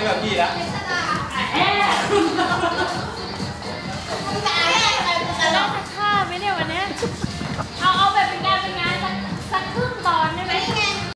ไม่กพี่แล้ว